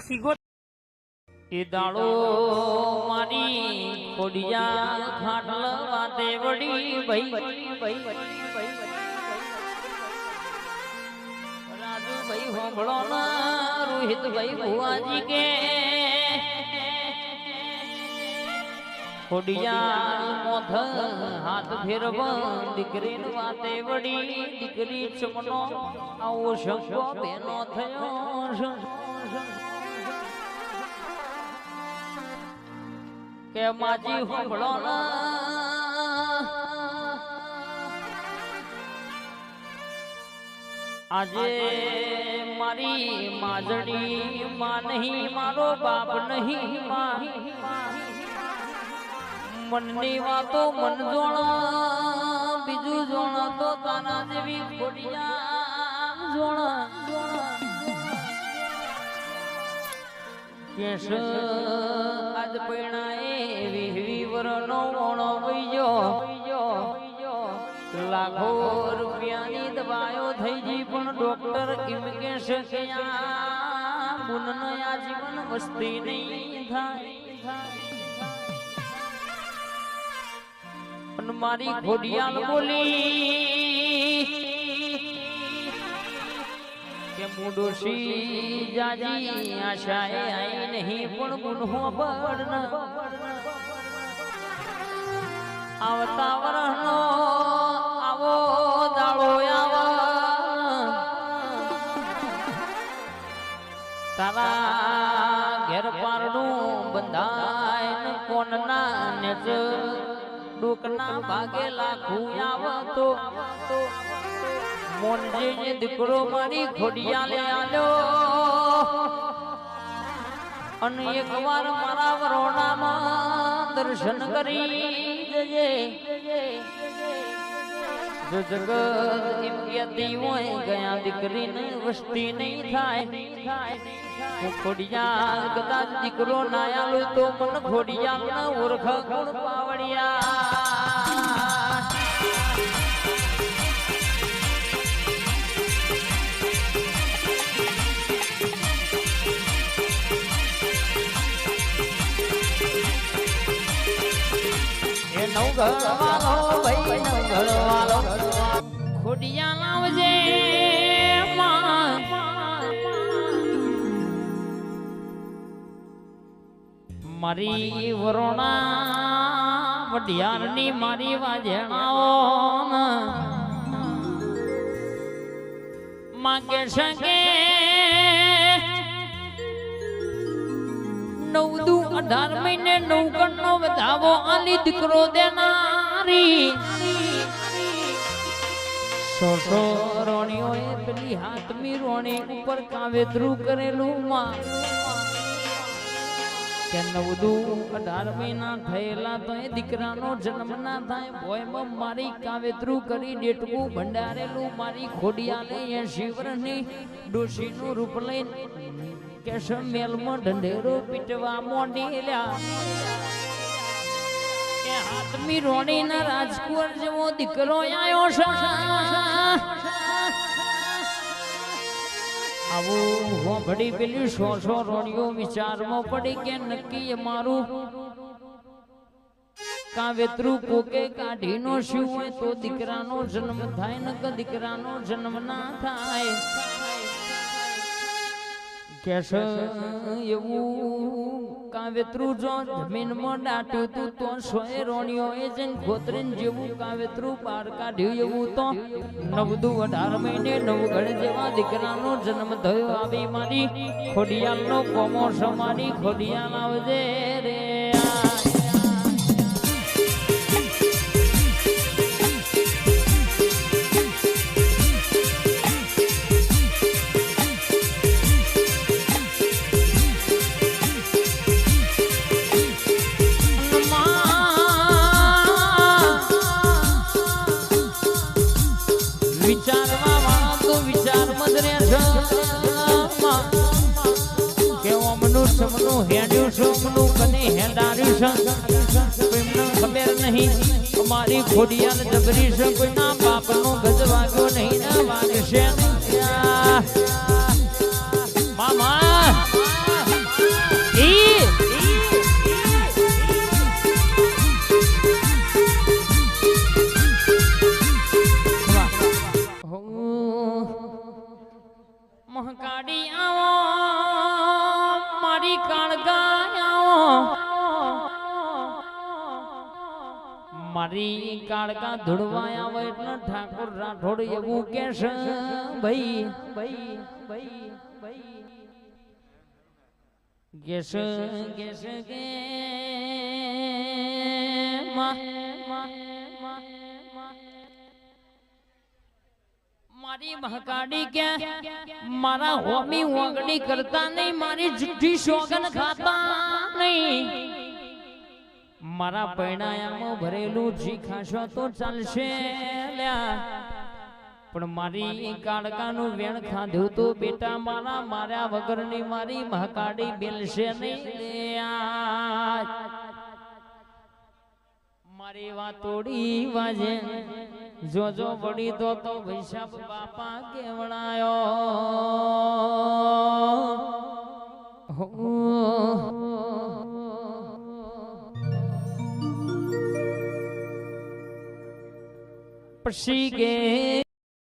આ સીગો એ દાડો મારી ખોડિયા ખાટલ વાતે વડી ભાઈ. રાજુભાઈ હોંભળો ના રોહિતભાઈ ભુવાજી કે. ખોડિયા મોથ હાથ ફેરવ દીકરી વાતે વડી દીકરી ચમનો આવો શંકો બેનો થયો. કે માજી હોંભળો આજે મારી માજડી માં નહીં, મારો બાપ નહીં માં. મનની વાતો મન જોણા, બીજું જોણા તો તાના જેવી ખોડિયા જોણા. કેસ આજ પૈણાએ વરનો ઓણો વઈયો લાખો રૂપિયાની દવાયો થઈ ગઈ પણ ડોક્ટર એમ કે આ બુનનો આ જીવન વસ્તી નહીં થાય. મારી ખોડિયાલ બોલી કે મુડોશી જાજી, આશાએ આઈ નહીં, પણ ગુનહો બળન. આવતા વરહનો આવો આવો. તારા ઘેર પારણું બંધાય કોનના નેચ ડોકના ભાગે લાખું આવતો. મોનજી દીકરો મારી ખોડિયાલે આલ્યો. અને એક વાર મારા વરોણામાં દર્શન કરી જજે જો જગત એમ કહેતી હોય ગયા દીકરીને વસ્તી નહીં થાય. હું ખોડિયાલ કદાચ દીકરો ના આલું તો મન ખોડિયાલ ના ઓળખ ગુણ પાવડિયા? મારી વરોણા વઢિયારની મારી વાજણાઓ માગે શકે નવ દુ અઢાર મહિને નવ નો વધાવો આલી દીકરો દેનારી. સો રોણીઓએ પેલી હાથમી રોણી ઉપર કાવેતરું કરેલું માં કે નવદુ અઢાર મહિના થયેલા તો એ દીકરાનો જન્મ ના થાય ભોયમાં મારી કાવેતરું કરી ડેટકું ભંડારેલું મારી ખોડિયાલે એ શિવરની ડોશીનું રૂપ લઈને કેશ મેલમાં ઢંઢેરો પીટવા મોંડીલ્યા કે હાથમી રોણીના રાજકુંવર જેવો દીકરો આવ્યો છે. આવું હોંભળી પેલી સો સો રોણીઓ વિચારમાં પડી કે નક્કી મારું કાવેતરું કોકે કાઢીનો શું હોય તો દીકરાનો જન્મ થાય ન કે દીકરાનો જન્મ ના થાય. કેશ એવું કાવેતરું જો જમીનમાં દાટ્યું તું તો સોએ રોણીઓ એ જઈને જેવું કાવેતરું પાર કાઢ્યું એવું તો. નવદુ અઢાર મહિને નવગઢ જેવા દીકરાનો જન્મ થયો. આવી મારી ખોડિયાલનો કોમો સમારી ખોડિયાલ આવજે રે. ખબર નહીં. અમારી ખોડિયાર ડબરી છે. કોઈના બાપનો ગજ વાગ્યો નહીં ના વાગશે મામા! ઈ! મહકાડી આવો, મારી કાળગા આવો. મારી કાળકા ધૂળવા હોય એટલે ઠાકોર રાઠોડ એવું કેશ ભાઈ ભાઈ ભાઈ ભાઈ. કેશ કેશ કે મારી મહકાડી કે મારા હોમી ઓગણી કરતા નહીં, મારી જુઠ્ઠી શોગન ખાતા નહીં. મારા પૈણાયામાં ભરેલું જી ખાશો તો ચાલશે પણ મારી કાળકાનું વેણ ખાધું તો બેટા મારા માર્યા વગરની મારી મહાકાળી બેલશે નહીં. મારી વાતોડી વાજે. જો વળી તો તો વૈશાખ બાપા કેવડાયો. પછી કે